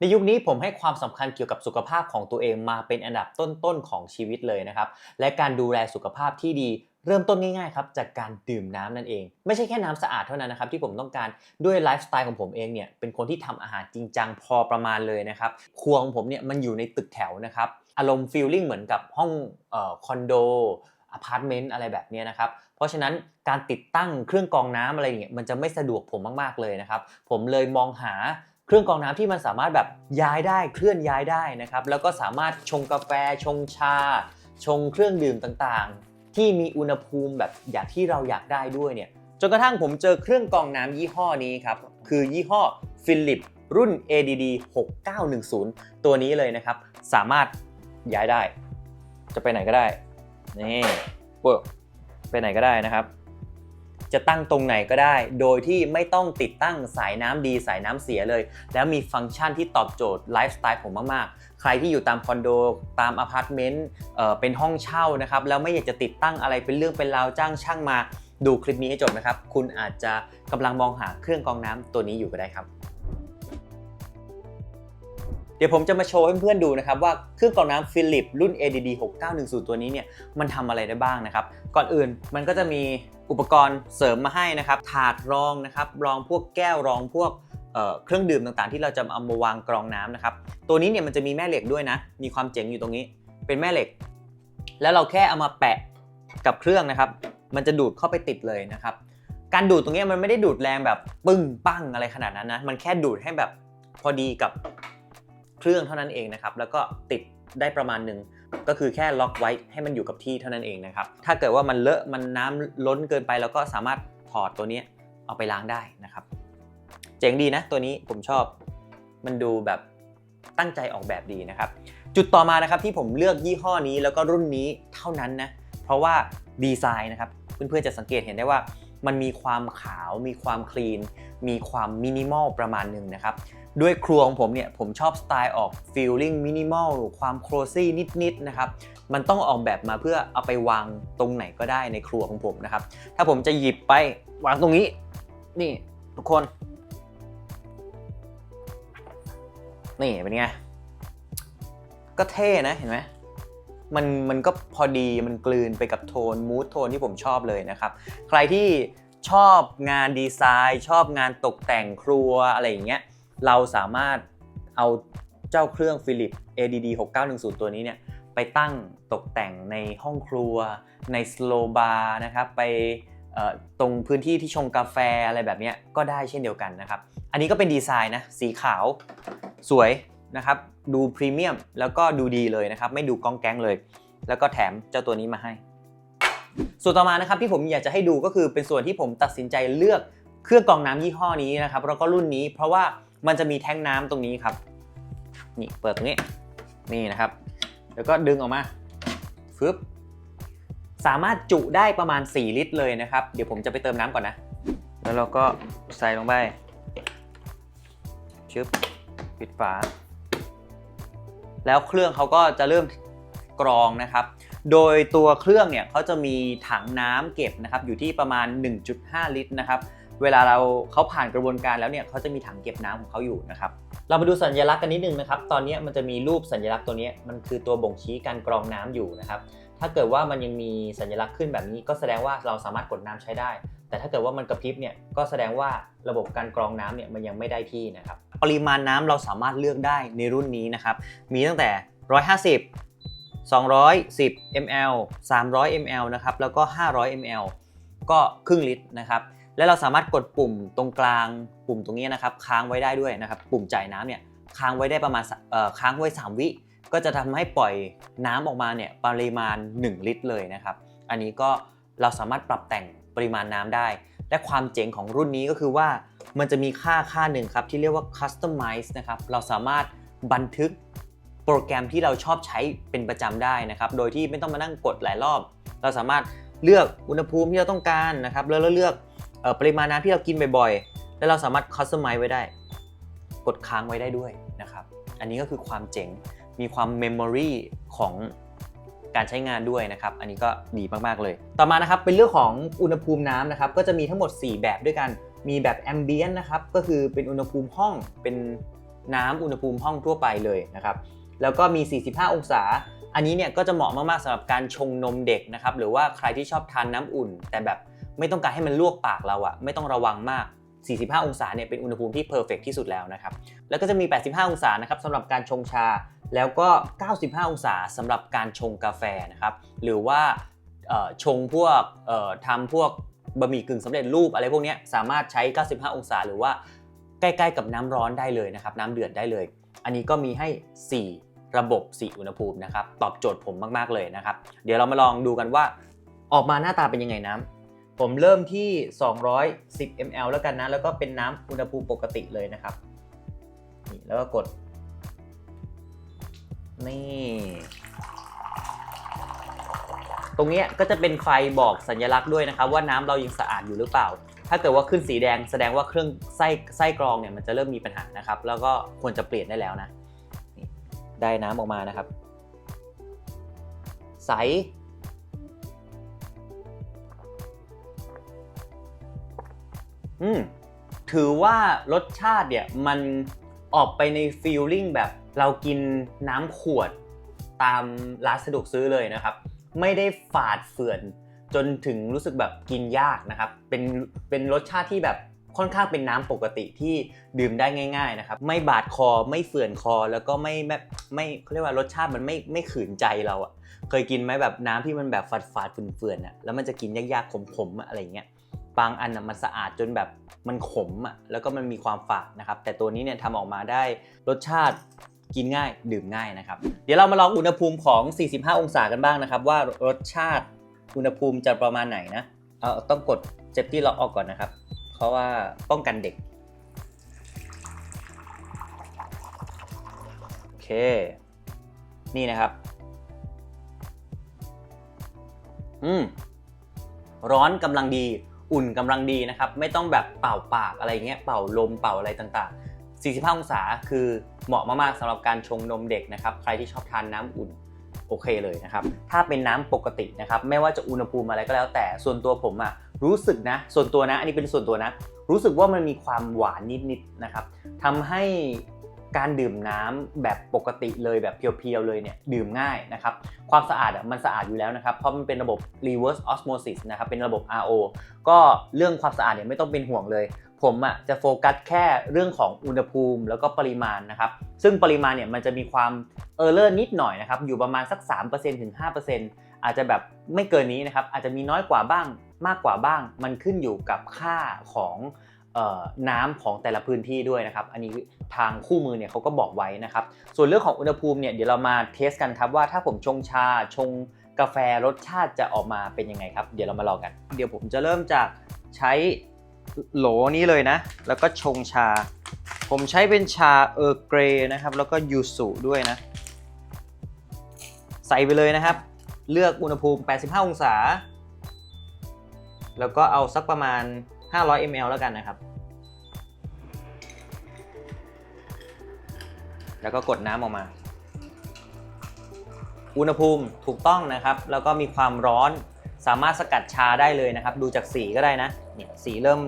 ในยุคนี้ผมให้ความสำคัญเกี่ยวกับสุขภาพของตัวเองมาเป็นอันดับต้นๆของชีวิตเลยนะครับ และการดูแลสุขภาพที่ดีเริ่มต้นง่ายๆครับจากการดื่มน้ำนั่นเอง ไม่ใช่แค่น้ำสะอาดเท่านั้นนะครับที่ผมต้องการด้วยไลฟ์สไตล์ของผมเองเนี่ยเป็นคนที่ทำอาหารจริงจังพอประมาณเลยนะครับครัวของผมเนี่ยมันอยู่ในตึกแถวนะครับอารมณ์ฟีลลิ่งเหมือนกับห้องออคอนโดอพาร์ตเมนต์อะไรแบบนี้นะครับ เพราะฉะนั้นการติดตั้งเครื่องกรองน้ำอะไรอย่างเงี้ยมันจะไม่สะดวกผมมากๆเลยนะครับ ผมเลยมองหา เครื่องกรองน้ำที่มันสามารถแบบย้ายได้เคลื่อนย้ายได้นะครับ แล้วก็สามารถชงกาแฟชงชา ชงเครื่องดื่มต่างๆ ที่มีอุณหภูมิแบบอย่างที่เราอยากได้ด้วยเนี่ยจนกระทั่งผมเจอเครื่องกรองน้ำยี่ห้อนี้ครับ คือยี่ห้อ Philip รุ่น ADD 6910 ตัวนี้เลยนะครับ สามารถย้ายได้ จะไปไหนก็ได้ นี่ปุ๊บไปไหนก็ได้นะครับ จะตั้งตรงไหนก็ได้ โดยที่ไม่ต้องติดตั้งสายน้ำดีสายน้ำเสียเลย แล้วมีฟังก์ชันที่ตอบโจทย์ไลฟ์สไตล์ผมมากๆ ใครที่อยู่ตามคอนโดตามอพาร์ตเมนต์เป็นห้องเช่านะครับแล้วไม่อยากจะติดตั้งอะไรเป็นเรื่องเป็นราวจ้างช่างมา ดูคลิปนี้ให้จบนะครับ คุณอาจจะกำลังมองหาเครื่องกรองน้ำตัวนี้อยู่ก็ได้ครับ เดี๋ยวผมจะมาโชว์ให้เพื่อนๆดูนะครับว่าเครื่องกรองน้ำฟิลิปรุ่น ADD 6910 ตัวนี้เนี่ยมันทำอะไรได้บ้างนะครับ ก่อนอื่นมันก็จะมีอุปกรณ์เสริมมาให้นะครับ ถาดรองนะครับรองพวกแก้วรองพวกเเครื่องดื่มต่างๆ ที่เราจะเอามาวางกรองน้ำนะครับ ตัวนี้เนี่ยมันจะมีแม่เหล็กด้วยนะ มีความเจ๋งอยู่ตรงนี้ เป็นแม่เหล็ก แล้วเราแค่เอามาแปะกับเครื่องนะครับ มันจะดูดเข้าไปติดเลยนะครับ การดูดตรงนี้มันไม่ได้ดูดแรงแบบปึ้งปั้งอะไรขนาดนั้นนะ มันแค่ดูดให้แบบพอดีกับ รื่องเท่านั้นเองนะครับ แล้วก็ติดได้ประมาณหนึ่งก็คือแค่ล็อกไว้ให้มันอยู่กับที่เท่านั้นเองนะครับ ถ้าเกิดว่ามันเลอะมันน้ำล้นเกินไปเราก็สามารถถอดตัวนี้เอาไปล้างได้นะครับ เจ๋งดีนะตัวนี้ผมชอบมันดูแบบตั้งใจออกแบบดีนะครับ จุดต่อมานะครับที่ผมเลือกยี่ห้อนี้แล้วก็รุ่นนี้เท่านั้นนะเพราะว่าดีไซน์นะครับเพื่อนๆจะสังเกตเห็นได้ว่า มันมีความขาว มีความคลีน มีความมินิมอลประมาณหนึ่งนะครับ ด้วยครัวของผมเนี่ย ผมชอบสไตล์ออกฟีลลิ่งมินิมอลความโครซี่นิดๆนะครับ มันต้องออกแบบมาเพื่อเอาไปวางตรงไหนก็ได้ในครัวของผมนะครับ ถ้าผมจะหยิบไปวางตรงนี้ นี่ทุกคน นี่เป็นไง ก็เท่นะเห็นไหม มันมันก็พอดีมันกลืนไปกับโทนมูทโทนที่ผมชอบเลยนะครับ ใครที่ชอบงานดีไซน์ ชอบงานตกแต่งครัวอะไรอย่างเงี้ยเราสามารถเอาเจ้าเครื่อง Philips ADD 6910 ตัวนี้เนี่ยไปตั้งตกแต่งในห้องครัว ในสโลบาร์นะครับไปตรงพื้นที่ที่ชงกาแฟอะไรแบบเนี้ยก็ได้เช่นเดียวกันนะครับ อันนี้ก็เป็นดีไซน์นะสีขาวสวยนะครับ ดูพรีเมียมแล้วก็ดูดีเลยนะครับ ไม่ดูกองแก๊งเลย แล้วก็แถมเจ้าตัวนี้มาให้ ส่วนต่อมานะครับที่ผมอยากจะให้ดูก็คือเป็นส่วนที่ผมตัดสินใจเลือกเครื่องกรองน้ำยี่ห้อนี้นะครับแล้วก็รุ่นนี้เพราะว่ามันจะมีแท้งน้ำตรงนี้ครับ นี่เปิดตรงนี้นี่นะครับ แล้วก็ดึงออกมาฟึบสามารถจุได้ประมาณ 4 ลิตรเลยนะครับ เดี๋ยวผมจะไปเติมน้ำก่อนนะ แล้วเราก็ใส่ลงไปชึบปิดฝา แล้วเครื่องเขาก็จะเริ่มกรองนะครับ โดยตัวเครื่องเนี่ยเขาจะมีถังน้ำเก็บนะครับอยู่ที่ประมาณ 1.5 ลิตรนะครับ เวลาเราเขาผ่านกระบวนการแล้วเนี่ยเขาจะมีถังเก็บน้ำของเขาอยู่นะครับ เรามาดูสัญลักษณ์กันนิดนึงนะครับ ตอนนี้มันจะมีรูปสัญลักษณ์ตัวนี้มันคือตัวบ่งชี้การกรองน้ำอยู่นะครับ ถ้าเกิดว่ามันยังมีสัญลักษณ์ขึ้นแบบนี้ ก็แสดงว่าเราสามารถกดน้ำใช้ได้ แต่ถ้าเกิดว่ามันกระพริบเนี่ยก็แสดงว่าระบบการกรองน้ำเนี่ยมันยังไม่ได้ที่นะครับ ปริมาณน้ำเราสามารถเลือกได้ในรุ่นนี้นะครับ มีตั้งแต่ 150 210 ml 300 ml นะครับ แล้วก็ 500 ml ก็ครึ่งลิตรนะครับ และเราสามารถกดปุ่มตรงกลางปุ่มตรงนี้นะครับ ค้างไว้ได้ด้วยนะครับ ปุ่มจ่ายน้ำเนี่ยค้างไว้ได้ประมาณสเอ่อค้างไว้ 3 วิ ก็จะทำให้ปล่อยน้ำออกมาเนี่ยปริมาณ 1 ลิตรเลยนะครับ อันนี้ก็เราสามารถปรับแต่งปริมาณน้ำได้ และความเจ๋งของรุ่นนี้ก็คือว่า มันจะมีค่าค่าหนึ่งครับ ที่เรียกว่า customize นะครับ เราสามารถบันทึกโปรแกรมที่เราชอบใช้เป็นประจำได้นะครับ โดยที่ไม่ต้องมานั่งกดหลายรอบ เราสามารถเลือกอุณหภูมิที่เราต้องการนะครับ แล้วเราเลือกปริมาณน้ำที่เรากินบ่อยๆ แล้วเราสามารถ customize ไว้ได้ กดค้างไว้ได้ด้วยนะครับ อันนี้ก็คือความเจ๋ง มีความ memory ของการใช้งานด้วยนะครับ อันนี้ก็ดีมาก ๆ เลย ต่อมานะครับ เป็นเรื่องของอุณหภูมิน้ำนะครับ ก็จะมีทั้งหมด 4 แบบด้วยกัน มีแบบ ambient นนะครับก็คือเป็นอุณหภูมิห้องเป็นน้ำอุณหภูมิห้องทั่วไปเลยนะครับแล้วก็มี 45 องศา อันนี้เนี่ยก็จะเหมาะมากๆสำหรับการชงนมเด็กนะครับหรือว่าใครที่ชอบทานน้ำอุ่น แต่แบบไม่ต้องการให้มันลวกปากเราอะไม่ต้องระวังมาก 45 องศาเนี่ยเป็นอุณหภูมิที่เพอร์เฟกที่สุดแล้วนะครับแล้วก็จะมี 85 องศานะครับสำหรับการชงชาแล้วก็ 95 องศาสำหรับการชงกาแฟนะครับหรือว่าชงพวกทำพวก บะหมี่กึ่งสำเร็จรูปอะไรพวกนี้สามารถใช้ 95 องศา หรือว่าใกล้ๆกับน้ำร้อนได้เลยนะครับ น้ำเดือดได้เลย อันนี้ก็มีให้ 4 ระบบ 4 อุณหภูมินะครับ ตอบโจทย์ผมมากๆเลยนะครับ เดี๋ยวเรามาลองดูกันว่า ออกมาหน้าตาเป็นยังไงน้ำผมเริ่มที่ 210 ml แล้วกันนะ แล้วก็เป็นน้ำอุณหภูมิปกติเลยนะครับนี่แล้วก็กด นี่ ตรงนี้ก็จะเป็นไฟบอกสัญลักษณ์ด้วยนะครับว่าน้ำเรายังสะอาดอยู่หรือเปล่า ถ้าเกิดว่าขึ้นสีแดงแสดงว่าเครื่องไส้ไส้กรองเนี่ยมันจะเริ่มมีปัญหานะครับ แล้วก็ควรจะเปลี่ยนได้แล้วนะ ได้น้ำออกมานะครับ ใส อืมถือว่ารสชาติเนี่ยมันออกไปในฟีลลิ่งแบบเรากินน้ำขวดตามร้านสะดวกซื้อเลยนะครับ ไม่ได้ฝาดเฟื่อน จนถึงรู้สึกแบบกินยากนะครับ เป็นเป็นรสชาติที่แบบค่อนข้างเป็นน้ำปกติที่ดื่มได้ง่าย ๆนะครับ ไม่บาดคอไม่เฟื่อนคอแล้วก็ไม่แบบไม่เขาเรียกว่ารสชาติมันไม่ไม่ขืนใจเราอะเคยกินไหมแบบน้ำที่มันแบบฝาดฝาดเฟื่อนๆอะแล้วมันจะกินยากๆขมๆอะไรเงี้ยบางอันน่ะมันสะอาดจนแบบมันขมอะแล้วก็มันมีความฝาดนะครับ แต่ตัวนี้เนี่ยทำออกมาได้รสชาติ กินง่ายดื่มง่ายนะครับ เดี๋ยวเรามาลองอุณหภูมิของ 45 องศากันบ้างนะครับ ว่ารสชาติอุณหภูมิจะประมาณไหนนะ เออต้องกดเซฟตี้ล็อกออกก่อนนะครับ เพราะว่าป้องกันเด็ก โอเค นี่นะครับ อืม ร้อนกำลังดี อุ่นกำลังดีนะครับ ไม่ต้องแบบเป่าปากอะไรเงี้ย เป่าลมเป่าอะไรต่างๆ 45 องศาคือเหมาะมากๆสำหรับการชงนมเด็กนะครับ ใครที่ชอบทานน้ำอุ่นโอเคเลยนะครับ ถ้าเป็นน้ำปกตินะครับ ไม่ว่าจะอุณหภูมิอะไรก็แล้วแต่ ส่วนตัวผมอะรู้สึกนะ ส่วนตัวนะ อันนี้เป็นส่วนตัวนะ รู้สึกว่ามันมีความหวานนิดๆนะครับทำให้การดื่มน้ำแบบปกติเลยแบบเพียวๆเลยเนี่ยดื่มง่ายนะครับ ความสะอาดอะมันสะอาดอยู่แล้วนะครับ เพราะมันเป็นระบบ reverse osmosis นะครับ เป็นระบบ RO ก็เรื่องความสะอาดเนี่ยไม่ต้องเป็นห่วงเลย ผมอะจะโฟกัสแค่เรื่องของอุณหภูมิแล้วก็ปริมาณนะครับ ซึ่งปริมาณเนี่ยมันจะมีความเออร์เลอร์นิดหน่อยนะครับ อยู่ประมาณสัก 3%ถึง 5%อาจจะแบบไม่เกินนี้นะครับ อาจจะมีน้อยกว่าบ้างมากกว่าบ้าง มันขึ้นอยู่กับค่าของน้ำของแต่ละพื้นที่ด้วยนะครับ อันนี้ทางคู่มือเนี่ยเขาก็บอกไว้นะครับ ส่วนเรื่องของอุณหภูมิเนี่ยเดี๋ยวเรามาเทสกันครับว่าถ้าผมชงชาชงกาแฟรสชาติจะออกมาเป็นยังไงครับ เดี๋ยวเรามาลองกัน เดี๋ยวผมจะเริ่มจากใช้ โหลนี้เลยนะ แล้วก็ชงชา ผมใช้เป็นชาเออร์เกรนะครับ แล้วก็ยูสุด้วยนะ ใส่ไปเลยนะครับ เลือกอุณหภูมิ 85 องศา แล้วก็เอาสักประมาณ 500 ml แล้วกันนะครับ แล้วก็กดน้ำออกมา อุณหภูมิถูกต้องนะครับ แล้วก็มีความร้อน สามารถสกัดชาได้เลยนะครับ ดูจากสีก็ได้นะเนี่ยสีเริ่ม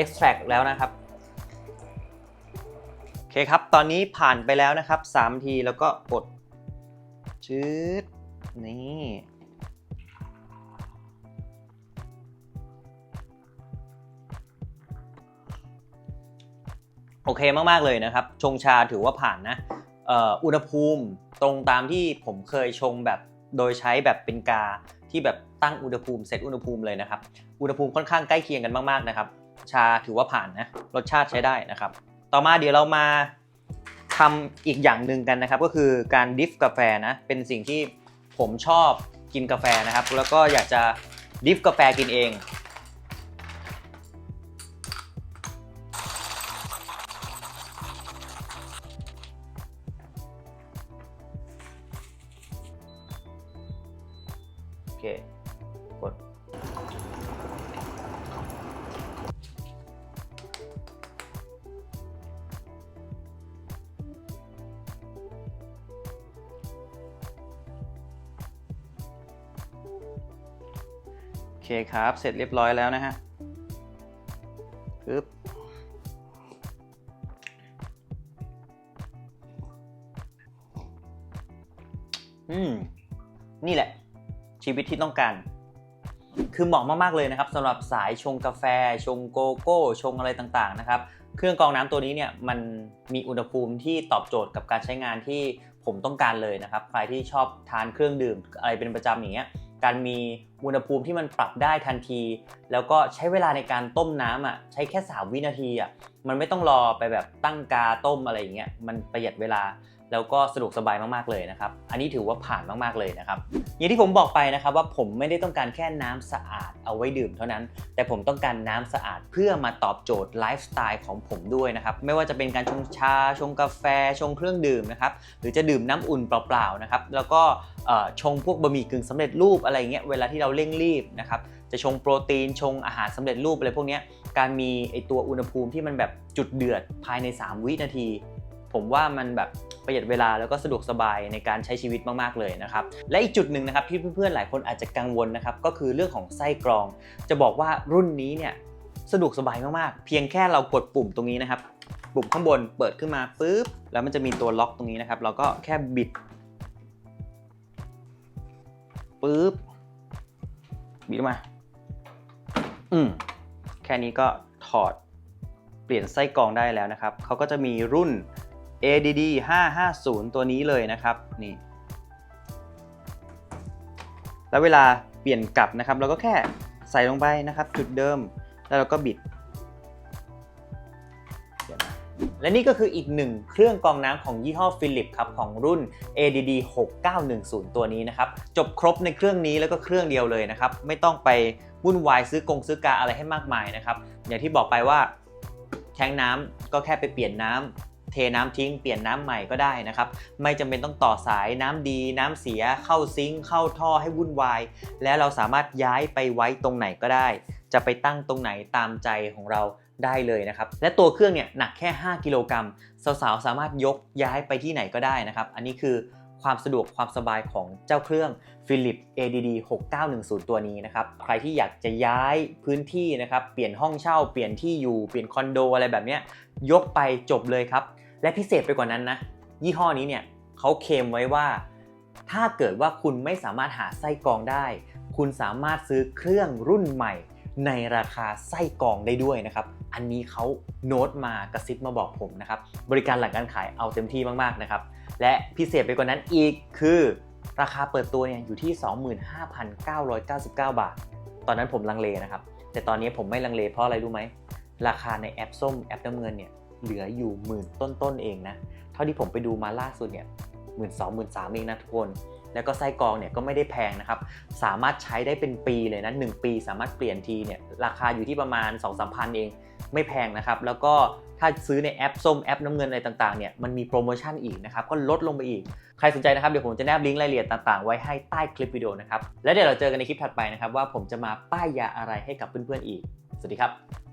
extract แล้วนะครับโอเคครับ ตอนนี้ผ่านไปแล้วนะครับ3ทีแล้วก็กดชืดนี่โอเคมาก ๆ เลยนะครับ ชงชาถือว่าผ่านนะอุณหภูมิตรงตามที่ผมเคยชงแบบโดยใช้แบบเป็นกา ที่แบบตั้งอุณหภูมิเซตอุณหภูมิเลยนะครับ อุณหภูมิค่อนข้างใกล้เคียงกันมากๆนะครับ ชาถือว่าผ่านนะ รสชาติใช้ได้นะครับ ต่อมาเดี๋ยวเรามาทำอีกอย่างหนึ่งกันนะครับ ก็คือการดิฟกาแฟนะ เป็นสิ่งที่ผมชอบกินกาแฟนะครับ แล้วก็อยากจะดิฟกาแฟกินเอง เคครับ เสร็จเรียบร้อยแล้วนะฮะปึ๊บอืม นี่แหละ ชีวิตที่ต้องการ คือเหมาะมาก ๆ เลยนะครับสำหรับสายชงกาแฟ ชงโกโก้ ชงอะไรต่างๆ นะครับ เครื่องกรองน้ำตัวนี้เนี่ยมันมีอุณหภูมิที่ตอบโจทย์กับการใช้งานที่ผมต้องการเลยนะครับ ใครที่ชอบทานเครื่องดื่มอะไรเป็นประจำอย่างเงี้ย การมีอุณหภูมิที่มันปรับได้ทันที แล้วก็ใช้เวลาในการต้มน้ำอะใช้แค่ 3 วินาทีอะมันไม่ต้องรอไปแบบตั้งกาต้มอะไรอย่างเงี้ยมันประหยัดเวลา แล้วก็สะดวกสบายมากๆเลยนะครับ อันนี้ถือว่าผ่านมากๆเลยนะครับ อย่างที่ผมบอกไปนะครับว่าผมไม่ได้ต้องการแค่น้ำสะอาดเอาไว้ดื่มเท่านั้น แต่ผมต้องการน้ำสะอาดเพื่อมาตอบโจทย์ไลฟ์สไตล์ของผมด้วยนะครับ ไม่ว่าจะเป็นการชงชา ชงกาแฟ ชงเครื่องดื่มนะครับ หรือจะดื่มน้ำอุ่นเปล่าๆนะครับ แล้วก็ชงพวกบะหมี่กึ่งสำเร็จรูปอะไรเงี้ย เวลาที่เราเร่งรีบนะครับจะชงโปรตีนชงอาหารสำเร็จรูปอะไรพวกนี้การมีไอตัวอุณหภูมิที่มันแบบจุดเดือดภายใน 3 วินาที ผมว่ามันแบบ ประหยัดเวลาแล้วก็สะดวกสบายในการใช้ชีวิตมากๆเลยนะครับ และอีกจุดหนึ่งนะครับที่เพื่อนๆหลายคนอาจจะกังวลนะครับก็คือเรื่องของไส้กรอง จะบอกว่ารุ่นนี้เนี่ยสะดวกสบายมากๆ เพียงแค่เรากดปุ่มตรงนี้นะครับ ปุ่มข้างบนเปิดขึ้นมาปุ๊บแล้วมันจะมีตัวล็อกตรงนี้นะครับ เราก็แค่บิดปุ๊บบิดออกมา อืมแค่นี้ก็ถอดเปลี่ยนไส้กรองได้แล้วนะครับ เขาก็จะมีรุ่น ADD 550 ตัวนี้เลยนะครับนี่แล้วเวลาเปลี่ยนกลับนะครับ เราก็แค่ใส่ลงไปนะครับ จุดเดิมแล้วเราก็บิด และนี่ก็คืออีกหนึ่งเครื่องกรองน้ำของยี่ห้อฟิลิปครับ ของรุ่น ADD 6910 ตัวนี้นะครับ จบครบในเครื่องนี้แล้วก็เครื่องเดียวเลยนะครับ ไม่ต้องไปวุ่นวายซื้อกงซื้อกาอะไรให้มากมายนะครับ อย่างที่บอกไปว่าแทงน้ำก็แค่ไปเปลี่ยนน้ำ เทน้ำทิ้งเปลี่ยนน้ำใหม่ก็ได้นะครับ ไม่จำเป็นต้องต่อสายน้ำดี น้ำเสียเข้าซิงค์เข้าท่อให้วุ่นวาย และเราสามารถย้ายไปไว้ตรงไหนก็ได้ จะไปตั้งตรงไหนตามใจของเราได้เลยนะครับ และตัวเครื่องเนี่ยหนักแค่ 5 กิโลกรัมสาวๆสามารถยกย้ายไปที่ไหนก็ได้นะครับ อันนี้คือ ความสะดวกความสบายของเจ้าเครื่อง Philip ADD 6910 ตัวนี้นะครับ ใครที่อยากจะย้ายพื้นที่นะครับ เปลี่ยนห้องเช่า เปลี่ยนที่อยู่ เปลี่ยนคอนโดอะไรแบบเนี้ยยกไปจบเลยครับ และพิเศษไปกว่านั้นนะ ยี่ห้อนี้เนี่ยเขาเคลมไว้ว่า ถ้าเกิดว่าคุณไม่สามารถหาไส้กรองได้ คุณสามารถซื้อเครื่องรุ่นใหม่ในราคาไส้กรองได้ด้วยนะครับ อันนี้เขาโน้ตมากระซิบมาบอกผมนะครับ บริการหลังการขายเอาเต็มที่มากๆนะครับ และพิเศษไปกว่านั้นอีกคือราคาเปิดตัวเนี่ยอยู่ที่ 25,999 บาท ตอนนั้นผมลังเลนะครับ แต่ตอนนี้ผมไม่ลังเลเพราะอะไรรู้ไหม ราคาในแอปส้มแอปน้ำเงินเนี่ยเหลืออยู่หมื่นต้นๆเองนะ เท่าที่ผมไปดูมาล่าสุดเนี่ยหมื่นสองหมื่นสามเองนะทุกคน แล้วก็ไส้กรองเนี่ยก็ไม่ได้แพงนะครับ สามารถใช้ได้เป็นปีเลยนะ1ปี สามารถเปลี่ยนทีเนี่ยราคาอยู่ที่ประมาณ 2 3 0 0พันเองไม่แพงนะครับ แล้วก็ถ้าซื้อในแอปส้มแอปน้ำเงินอะไรต่างๆเนี่ยมันมีโปรโมชั่นอีกนะครับ ก็ลดลงไปอีก ใครสนใจนะครับเดี๋ยวผมจะแนบลิงก์รายละเอียดต่างๆ ไว้ให้ใต้คลิปวิดีโอนะครับ แล้วเดี๋ยวเราเจอกันในคลิปถัดไปนะครับว่าผมจะมาป้ายยาอะไรให้กับเพื่อนๆอีก สวัสดีครับ